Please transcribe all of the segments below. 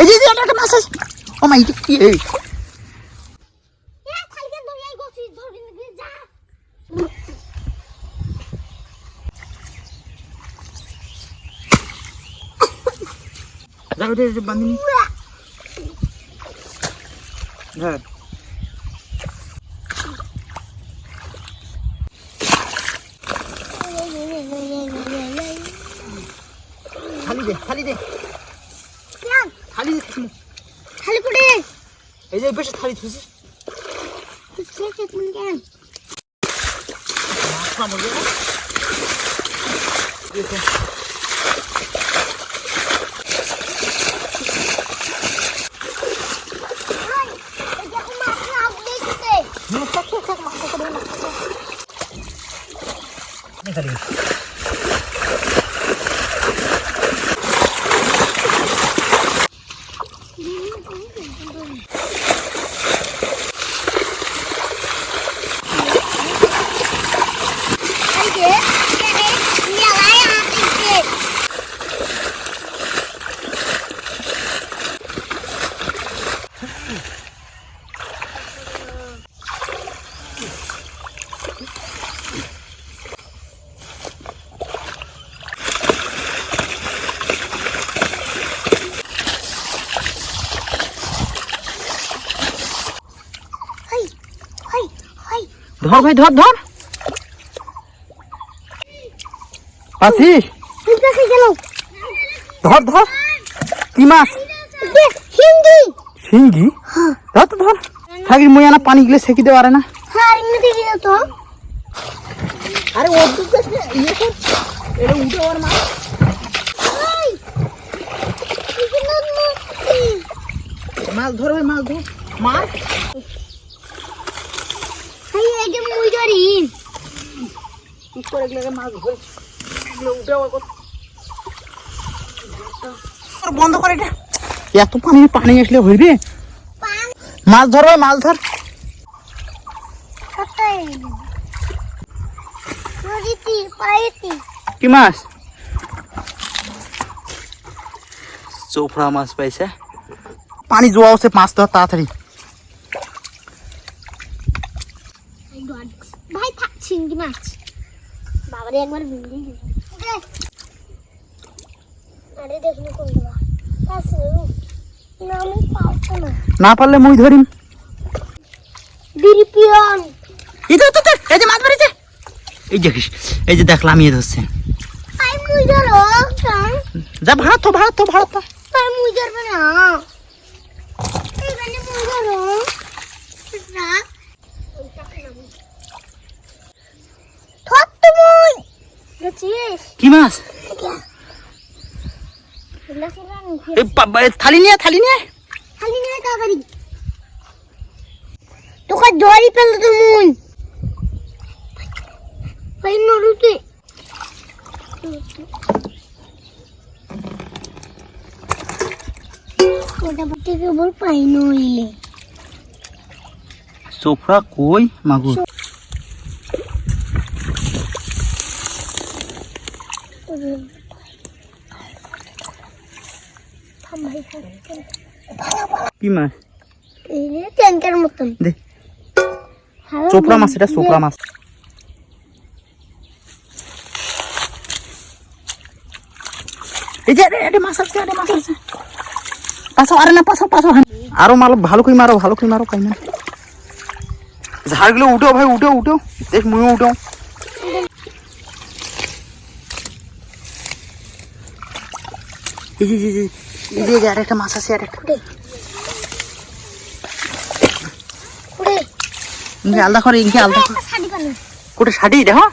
এই যে এই যে, একটা একটা মাছ আছে ও মা এটা কি এই যা ওটা ওটা বান্ধিনি ধর থালি দে থালি দে থালি দে থালি। খালি করে এই যে বেশ থালি থুসি মাছ পাবো রে দেখো হুম, ধর ভাই ধর ধর। পাচ্ছিস ধর ধর। কি মাছ? হিন্দি শিঙ্গি? ধর তো ধর। থাকি মুই আনা পানি গেলে সেকি দেওয়া পারে না। হ্যাঁ আরে ইয়ে কর। এটা উঠে ওর মাছ। মাছ ধর মাছ ধর। মাছ? কি করে গেলে মাছ ধরে। এগুলো উঠে আবার বন্ধ করে এটা। এত পানি পানি আসলে হইবে মাছ ধর মাছ ধর। কি মাছ? চোপড়া মাছ পাইছে। পানি জোয়া হচ্ছে মাছ ধর তাড়াতাড়ি। চিংড়ি মাছ। বাবারে একবার ভিন্দি আরে দেখুন কোন না পারলে মুই ধরিম। বিরিপিয়ন এই তো তো এই যে মাছ ধরেছে। এই দেখিস এই যে দেখলাম ইয়ে ধরছে। আই মুই ধরো যা ভাড়া তো ভাড়া তো ভাড়া তো আই মুই ধরবে না। এইখানে মুই ধরো রাখ থক তো মুই গেছিস কি মাছ? থালি নিয়ে থালি নিয়ে। খালি নিয়ে তাড়াতাড়ি। তোকে ধরি ফেলতো তো মুই ভাই নড়ুতে ওটা থেকে বল পাই নইলে। চোপড়া কই মাগুর? কি মাছ ট্যাঙ্কের মতন। দে। চোপড়া মাছ এটা চোপড়া মাছ। এই যে আরে মাছ আছে আরে মাছ আছে। পাশো আরে না পাশো পাশো আরও মারো ভালো করে মারো ভালো করে মারো পাই না। ঝাড়গুলো উঠো ভাই উঠো উঠো। দেখ মুই উঠো। এই যে, যে, আরেকটা মাছ আছে আরেকটা। উড়ে। ইনকে আলাদা করে ইনকে আলাদা করে। কোটে শাড়ি দেখো।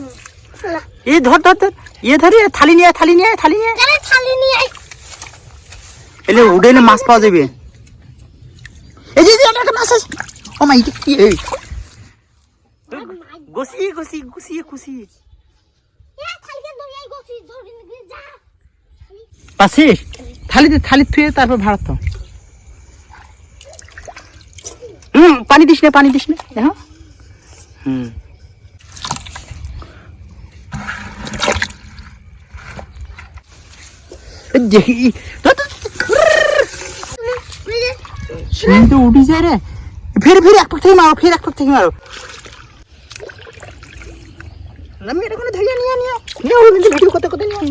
না। এই ধর ধর ধর। ইয়ে ধরি থালি নিয়ে থালি নিয়ে থালি নিয়ে থালি নিয়ে এলে উঠে এলে মাছ পাওয়া যাবে। এই যে একটা মাছ আছে। ও মা এটা কি এই। গসিয়ে গসিয়ে গুছিয়ে খুশিয়ে এ থালিকে ধরে আই গছি ধরে নিয়ে যা পাচ্ছিস থালিতে থালি থুয়ে তারপর ভাড়া তো হুম পানি দিস না পানি দিস না দেখো হুম এই দেখি ধর, ধর, ধর। শিং তো উঠি যায় রে ফের ফের এক পাক থেকে মারো ফের এক পাক থেকে মারো আমি এটা কোনো ধরিয়ে নিয়ে নিয়ে নিয়ে ওর কিন্তু ভিডিও করতে করতে নিয়ে